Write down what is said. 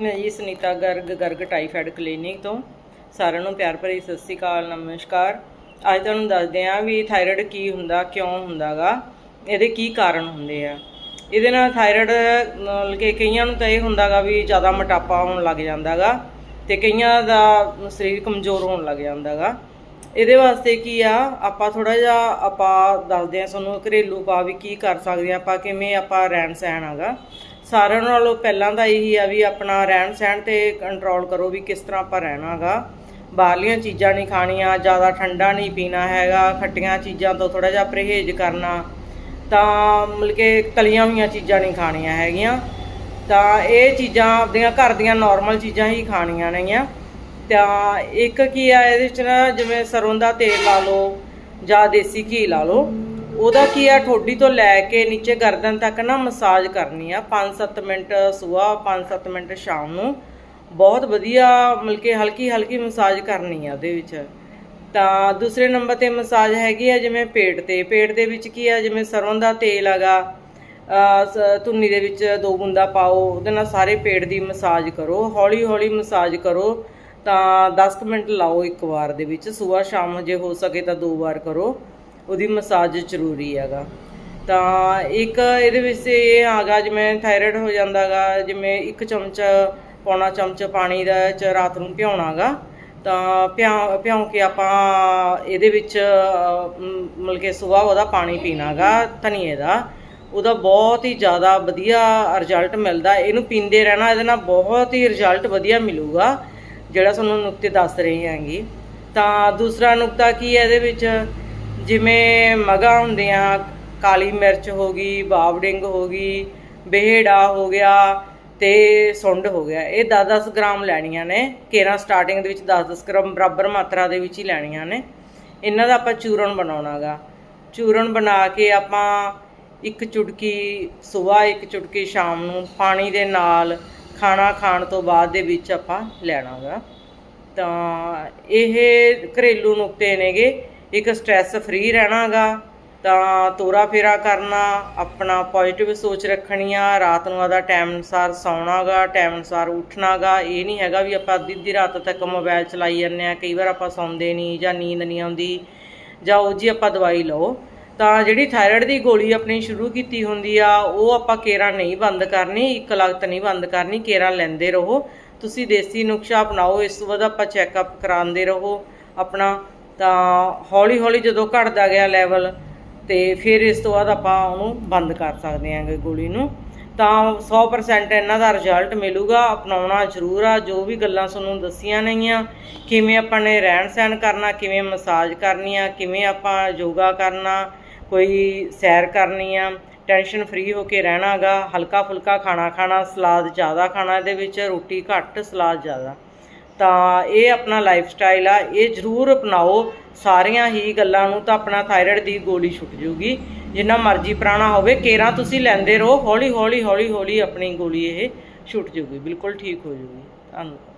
ਮੈਂ ਜੀ Sunita Garg Garg typhoid clinic ਤੋਂ। ਸਾਰਿਆਂ ਨੂੰ ਪਿਆਰ ਭਰੀ ਸਤਿ ਸ੍ਰੀ ਅਕਾਲ, ਨਮਸਕਾਰ। ਅੱਜ ਤੁਹਾਨੂੰ ਦੱਸਦੇ ਹਾਂ ਵੀ ਥਾਇਰਾਇਡ ਕੀ ਹੁੰਦਾ, ਕਿਉਂ ਹੁੰਦਾਗਾ, ਇਹਦੇ ਕੀ ਕਾਰਨ ਹੁੰਦੇ ਆ। ਇਹਦੇ ਨਾਲ ਥਾਇਰਾਇਡ ਮਤਲਬ ਕਿ ਕਈਆਂ ਨੂੰ ਤਾਂ ਇਹ ਹੁੰਦਾਗਾ ਵੀ ਜ਼ਿਆਦਾ ਮੋਟਾਪਾ ਹੋਣ ਲੱਗ ਜਾਂਦਾਗਾ ਤੇ ਕਈਆਂ ਦਾ ਸਰੀਰ ਕਮਜ਼ੋਰ ਹੋਣ ਲੱਗ ਜਾਂਦਾਗਾ। ਇਹਦੇ ਵਾਸਤੇ ਕੀ ਆ, ਆਪਾਂ ਥੋੜਾ ਜਿਹਾ ਆਪਾਂ ਦੱਸਦੇ ਆ ਤੁਹਾਨੂੰ ਘਰੇਲੂ ਉਪਾਅ ਵੀ ਕੀ ਕਰ ਸਕਦੇ ਆ ਆਪਾਂ ਕਿਵੇਂ ਆਪਾਂ ਰਹਿਣ ਸਹਿਣ ਆਗਾ। ਸਾਰਿਆਂ ਨਾਲੋਂ ਪਹਿਲਾਂ ਤਾਂ ਇਹੀ ਆ ਵੀ ਆਪਣਾ ਰਹਿਣ ਸਹਿਣ ਤੇ ਕੰਟਰੋਲ ਕਰੋ ਵੀ ਕਿਸ ਤਰ੍ਹਾਂ ਆਪਾਂ ਰਹਿਣਾਗਾ ਬਾਹਰਲੀਆਂ ਚੀਜ਼ਾਂ ਨਹੀਂ ਖਾਣੀਆਂ, ਜ਼ਿਆਦਾ ਠੰਡਾ ਨਹੀਂ ਪੀਣਾ ਹੈਗਾ, ਖੱਟੀਆਂ ਚੀਜ਼ਾਂ ਤੋਂ ਥੋੜਾ ਜਿਹਾ ਪਰਹੇਜ਼ ਕਰਨਾ, ਤਾਂ ਮਤਲਬ ਕਿ ਤਲੀਆਂ ਹੋਈਆਂ ਚੀਜ਼ਾਂ ਨਹੀਂ ਖਾਣੀਆਂ ਹੈਗੀਆਂ। ਤਾਂ ਇਹ ਚੀਜ਼ਾਂ ਆਪਣੀਆਂ ਘਰ ਦੀਆਂ ਨਾਰਮਲ ਚੀਜ਼ਾਂ ਹੀ ਖਾਣੀਆਂ ਨੇਗੀਆਂ। ਤਾਂ ਇੱਕ ਕੀ ਆ, ਇਹਦੇ ਵਿੱਚ ਨਾ ਜਿਵੇਂ ਸਰੋਂ ਦਾ ਤੇਲ ਲਾ ਲਓ ਜਾਂ ਦੇਸੀ ਘੀ ਲਾ ਲਓ। ਉਹਦਾ ਕੀ ਆ? ਠੋਡੀ ਤੋਂ ਲੈ ਕੇ ਨੀਚੇ ਗਰਦਨ ਤੱਕ ਨਾ ਮਸਾਜ ਕਰਨੀ ਆ। 5-7 ਮਿੰਟ ਸਵੇਰ 5-7 ਮਿੰਟ ਸ਼ਾਮ ਨੂੰ। ਬਹੁਤ ਵਧੀਆ, ਮਤਲਬ ਕਿ ਹਲਕੀ ਹਲਕੀ ਮਸਾਜ ਕਰਨੀ ਆ ਉਹਦੇ ਵਿੱਚ। ਤਾਂ ਦੂਸਰੇ ਨੰਬਰ ਤੇ ਮਸਾਜ ਹੈਗੀ ਆ ਜਿਵੇਂ ਪੇਟ ਤੇ। ਪੇਟ ਦੇ ਵਿੱਚ ਕੀ ਆ? ਜਿਵੇਂ ਸਰੋਂ ਦਾ ਤੇਲ ਹੈਗਾ, ਅਹ ਧੁੰਨੀ ਦੇ ਵਿੱਚ ਦੋ ਬੂੰਦਾ ਪਾਓ, ਉਹਦੇ ਨਾਲ ਸਾਰੇ ਪੇਟ ਦੀ ਮਸਾਜ ਕਰੋ। ਹੌਲੀ ਹੌਲੀ ਮਸਾਜ ਕਰੋ। ਤਾਂ 10 ਕੁ ਮਿੰਟ ਲਾਓ ਇੱਕ ਵਾਰ ਦੇ ਵਿੱਚ। ਸਵੇਰ ਸ਼ਾਮ ਜੇ ਹੋ ਸਕੇ ਤਾਂ ਦੋ ਵਾਰ ਕਰੋ। ਉਹਦੀ ਮਸਾਜ ਜ਼ਰੂਰੀ ਹੈਗਾ। ਤਾਂ ਇੱਕ ਇਹਦੇ ਵਿੱਚ ਇਹ ਆਗਾ ਜਿਵੇਂ ਥਾਇਰਾਇਡ ਹੋ ਜਾਂਦਾਗਾ ਜਿਵੇਂ ਇੱਕ ਚਮਚ ਪੌਣਾ ਚਮਚ ਪਾਣੀ ਦਾ ਚ ਰਾਤ ਨੂੰ ਭਿਉਣਾਗਾ ਤਾਂ ਭਿਉਂ ਭਿਉਂ ਕੇ ਆਪਾਂ ਇਹਦੇ ਵਿੱਚ ਮਤਲਬ ਕਿ ਸਵੇਰ ਉਹਦਾ ਪਾਣੀ ਪੀਣਾਗਾ ਧਨੀਏ ਦਾ। ਉਹਦਾ ਬਹੁਤ ਹੀ ਜ਼ਿਆਦਾ ਵਧੀਆ ਰਿਜ਼ਲਟ ਮਿਲਦਾ। ਇਹਨੂੰ ਪੀਂਦੇ ਰਹਿਣਾ, ਇਹਦੇ ਨਾਲ ਬਹੁਤ ਹੀ ਰਿਜ਼ਲਟ ਵਧੀਆ ਮਿਲੂਗਾ, ਜਿਹੜਾ ਤੁਹਾਨੂੰ ਨੁਕਤੇ ਦੱਸ ਰਹੀ ਹਾਂਗੀ। ਤਾਂ ਦੂਸਰਾ ਨੁਕਤਾ ਕੀ ਹੈ ਇਹਦੇ ਵਿੱਚ? ਜਿਵੇਂ ਮਗਾ ਹੁੰਦੀਆਂ, ਕਾਲੀ ਮਿਰਚ ਹੋ ਗਈ ਬਾਵਡਿੰਗ ਹੋ ਗਈ, ਬਿਹੜਾ ਹੋ ਗਿਆ ਤੇ ਸੁੰਡ ਹੋ ਗਿਆ। ਇਹ 10-10 ਗ੍ਰਾਮ ਲੈਣੀਆਂ ਨੇ। ਕੇਰਾ ਸਟਾਰਟਿੰਗ ਦੇ ਵਿੱਚ 10-10 ਗ੍ਰਾਮ ਬਰਾਬਰ ਮਾਤਰਾ ਦੇ ਵਿੱਚ ਹੀ ਲੈਣੀਆਂ ਨੇ। ਇਹਨਾਂ ਦਾ ਆਪਾਂ ਚੂਰਨ ਬਣਾਉਣਾਗਾ। ਚੂਰਨ ਬਣਾ ਕੇ ਆਪਾਂ ਇੱਕ ਚੁਟਕੀ, ਸਵੇਰ ਇੱਕ ਚੁਟਕੀ, ਸ਼ਾਮ ਨੂੰ ਪਾਣੀ ਦੇ ਨਾਲ ਖਾਣਾ ਖਾਣ ਤੋਂ ਬਾਅਦ ਦੇ ਵਿੱਚ ਆਪਾਂ ਲੈਣਾਗਾ। ਤਾਂ ਇਹ ਘਰੇਲੂ ਨੁਕਤੇ ਨੇਗੇ। ਇੱਕ ਸਟ੍ਰੈਸ ਫ੍ਰੀ ਰਹਿਣਾਗਾ, ਤਾਂ ਤੋਰਾ ਫੇਰਾ ਕਰਨਾ, ਆਪਣਾ ਪੋਜ਼ਿਟਿਵ ਸੋਚ ਰੱਖਣੀ ਆ, ਰਾਤ ਨੂੰ ਆਦਾ ਟਾਈਮ ਅਨੁਸਾਰ ਸੌਣਾਗਾ ਟਾਈਮ ਅਨੁਸਾਰ ਉੱਠਣਾਗਾ, ਇਹ ਨਹੀਂ ਹੈਗਾ ਵੀ ਆਪਾਂ ਅੱਧੀ ਅੱਧੀ ਰਾਤ ਤੱਕ ਮੋਬਾਈਲ ਚਲਾਈ ਜਾਂਦੇ ਆ, ਕਈ ਵਾਰ ਆਪਾਂ ਸੌਂਦੇ ਨਹੀਂ ਜਾਂ ਨੀਂਦ ਨਹੀਂ ਆਉਂਦੀ, ਜਾਂ ਉਹ ਜੀ ਆਪਾਂ ਦਵਾਈ ਲਓ, ਤਾਂ ਜਿਹੜੀ ਥਾਇਰਾਇਡ ਦੀ ਗੋਲੀ ਆਪਣੀ ਸ਼ੁਰੂ ਕੀਤੀ ਹੁੰਦੀ ਆ, ਉਹ ਆਪਾਂ ਕੇਰਾ ਨਹੀਂ ਬੰਦ ਕਰਨੀ, ਇੱਕ ਲਗਤ ਨਹੀਂ ਬੰਦ ਕਰਨੀ, ਕੇਰਾ ਲੈਂਦੇ ਰਹੋ, ਤੁਸੀਂ ਦੇਸੀ ਨੁਕਸ਼ਾ ਅਪਣਾਓ, ਇਸ ਤੋਂ ਬਾਅਦ ਆਪਾਂ ਚੈੱਕਅਪ ਕਰਾਉਂਦੇ ਰਹੋ, ਆਪਣਾ ਤਾਂ ਹੌਲੀ ਹੌਲੀ ਜਦੋਂ ਘਟਦਾ ਗਿਆ ਲੈਵਲ ਤੇ ਫਿਰ ਇਸ ਤੋਂ ਬਾਅਦ ਆਪਾਂ ਉਹਨੂੰ ਬੰਦ ਕਰ ਸਕਦੇ ਹਾਂਗੇ ਗੋਲੀ ਨੂੰ। ਤਾਂ 100% ਇਹਨਾਂ ਦਾ ਰਿਜ਼ਲਟ ਮਿਲੂਗਾ, ਅਪਣਾਉਣਾ ਜ਼ਰੂਰ ਆ, ਜੋ ਵੀ ਗੱਲਾਂ ਤੁਹਾਨੂੰ ਦੱਸੀਆਂ ਨੇਗੀਆਂ, ਕਿਵੇਂ ਆਪਾਂ ਨੇ ਰਹਿਣ ਸਹਿਣ ਕਰਨਾ, ਕਿਵੇਂ ਮਸਾਜ ਕਰਨੀ ਆ, ਕਿਵੇਂ ਆਪਾਂ ਯੋਗਾ ਕਰਨਾ, ਕੋਈ ਸੈਰ ਕਰਨੀ ਆ ਟੈਨਸ਼ਨ ਫ੍ਰੀ ਹੋ ਕੇ ਰਹਿਣਾਗਾ, ਹਲਕਾ ਫੁਲਕਾ ਖਾਣਾ ਖਾਣਾ, ਸਲਾਦ ਜ਼ਿਆਦਾ ਖਾਣਾ ਇਹਦੇ ਵਿੱਚ, ਰੋਟੀ ਘੱਟ, ਸਲਾਦ ਜ਼ਿਆਦਾ। ਤਾਂ ਇਹ ਆਪਣਾ ਲਾਈਫ ਸਟਾਈਲ ਆ, ਇਹ ਜ਼ਰੂਰ ਅਪਣਾਓ। ਸਾਰੀਆਂ ਹੀ ਗੱਲਾਂ ਨੂੰ ਤਾਂ ਆਪਣਾ ਥਾਇਰਾਇਡ ਦੀ ਗੋਲੀ ਛੁੱਟ ਜੂਗੀ ਜਿੰਨਾ ਮਰਜ਼ੀ ਪੁਰਾਣਾ ਹੋਵੇ, ਕੇਰਾ ਤੁਸੀਂ ਲੈਂਦੇ ਰਹੋ। ਹੌਲੀ ਹੌਲੀ ਹੌਲੀ ਹੌਲੀ ਆਪਣੀ ਗੋਲੀ ਇਹ ਛੁੱਟ ਜੂਗੀ ਬਿਲਕੁਲ ਠੀਕ ਹੋ ਜੂਗੀ ਧੰਨਵਾਦ।